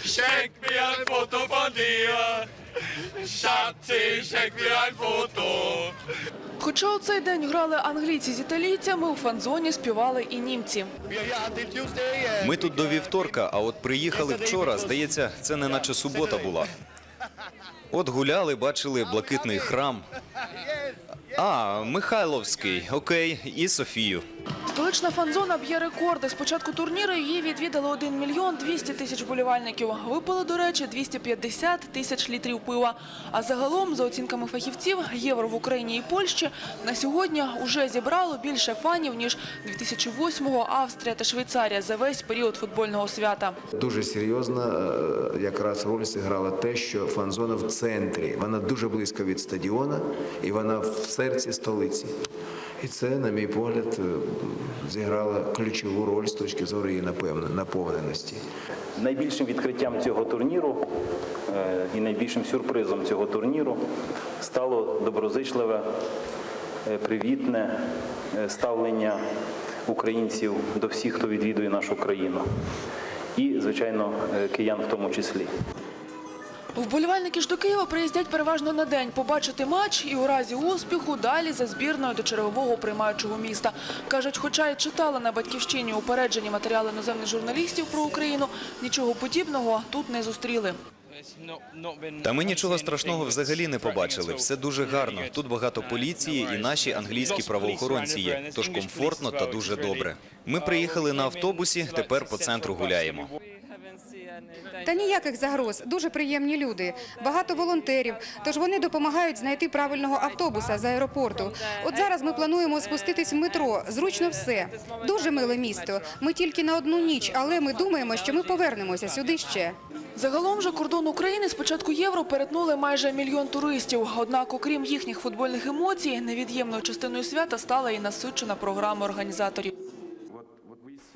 Schenk mir ein Foto von dir. Schatzi, schenk mir ein Foto. Хоча у цей день грали англійці з італійцями, у фан-зоні співали і німці. Ми тут до вівторка, а от приїхали вчора. Здається, це не наче субота була. От гуляли, бачили блакитний храм. А, Михайловський, окей, і Софію. Столична фан-зона б'є рекорди. З початку турніру її відвідали 1 мільйон 200 тисяч болівальників. Випили, до речі, 250 тисяч літрів пива. А загалом, за оцінками фахівців, євро в Україні і Польщі на сьогодні уже зібрало більше фанів, ніж 2008-го Австрія та Швейцарія за весь період футбольного свята. Дуже серйозно е, якраз роль зіграла те, що фан-зона в центрі. Вона дуже близько від стадіона і вона в серці столиці. І це, на мій погляд, е, зіграло ключову роль з точки зору її наповненості. Найбільшим відкриттям цього турніру е, і найбільшим сюрпризом цього турніру стало доброзичливе, е, привітне ставлення українців до всіх, хто відвідує нашу країну. І, звичайно, киян в тому числі. Вболівальники ж до Києва приїздять переважно на день побачити матч і у разі успіху далі за збірною до чергового приймаючого міста. Кажуть, хоча й читали на батьківщині упереджені матеріали іноземних журналістів про Україну, нічого подібного тут не зустріли. Та ми нічого страшного взагалі не побачили. Все дуже гарно. Тут багато поліції і наші англійські правоохоронці є. Тож комфортно та дуже добре. Ми приїхали на автобусі, тепер по центру гуляємо. Та ніяких загроз. Дуже приємні люди. Багато волонтерів. Тож вони допомагають знайти правильного автобуса з аеропорту. От зараз ми плануємо спуститись в метро. Зручно все. Дуже миле місто. Ми тільки на одну ніч, але ми думаємо, що ми повернемося сюди ще. Загалом же кордон України з початку євро перетнули майже мільйон туристів. Однак, окрім їхніх футбольних емоцій, невід'ємною частиною свята стала і насичена програма організаторів.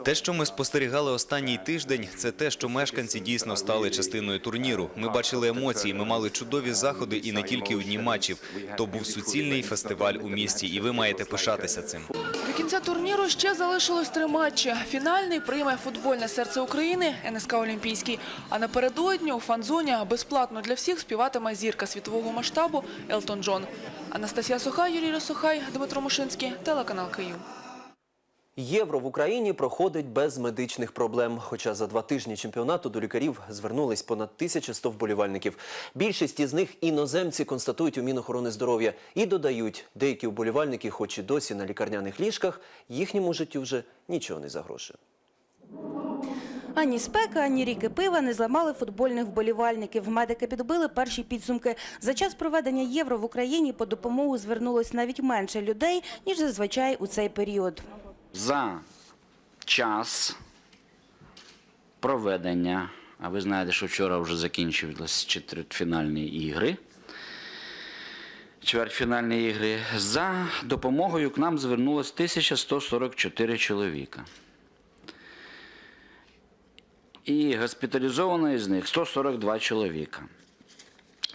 Те, що ми спостерігали останній тиждень, це те, що мешканці дійсно стали частиною турніру. Ми бачили емоції, ми мали чудові заходи і не тільки у дні матчів. То був суцільний фестиваль у місті, і ви маєте пишатися цим. До кінця турніру ще залишилось три матчі. Фінальний прийме футбольне серце України НСК Олімпійський. А напередодні у фан-зоні безплатно для всіх співатиме зірка світового масштабу Елтон Джон. Анастасія Сухай, Юрій Росухай, Дмитро Мушинський, телеканал Київ. Євро в Україні проходить без медичних проблем. Хоча за два тижні чемпіонату до лікарів звернулись понад 1100 вболівальників. Більшість із них іноземці констатують у Мінохорони здоров'я і додають, деякі вболівальники, хоч і досі на лікарняних ліжках, їхньому життю вже нічого не загрожує. Ані спека, ані ріки пива не зламали футбольних вболівальників. Медики підбили перші підсумки. За час проведення євро в Україні по допомогу звернулось навіть менше людей, ніж зазвичай у цей період. За час проведення, а ви знаєте, що вчора вже закінчились четвертьфінальні ігри. Чвертьфінальні ігри. За допомогою к нам звернулось 1144 чоловіка. І госпіталізовано із них 142 чоловіка.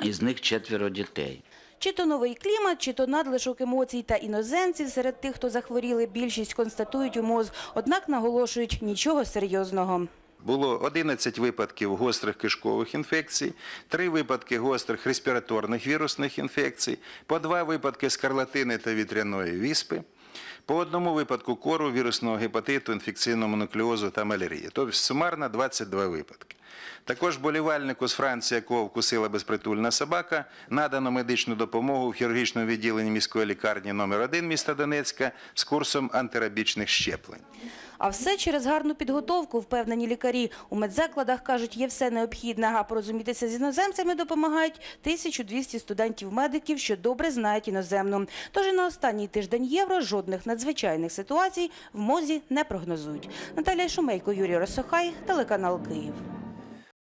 Із них четверо дітей. Чи то новий клімат, чи то надлишок емоцій та іноземців серед тих, хто захворіли, більшість констатують у МОЗ. Однак наголошують нічого серйозного. Було 11 випадків гострих кишкових інфекцій, 3 випадки гострих респіраторних вірусних інфекцій, по 2 випадки скарлатини та вітряної віспи, по одному випадку кору, вірусного гепатиту, інфекційного монуклеозу та малярії. Тобто сумарно 22 випадки. Також болівальнику з Франції, якого вкусила безпритульна собака, надано медичну допомогу в хірургічному відділенні міської лікарні номер 1 міста Донецька з курсом антирабічних щеплень. А все через гарну підготовку, впевнені лікарі. У медзакладах, кажуть, є все необхідне, а порозумітися з іноземцями допомагають 1200 студентів-медиків, що добре знають іноземну. Тож і на останній тиждень євро жодних надзвичайних ситуацій в МОЗі не прогнозують. Наталія Шумейко, Юрій Росохай, телеканал Київ.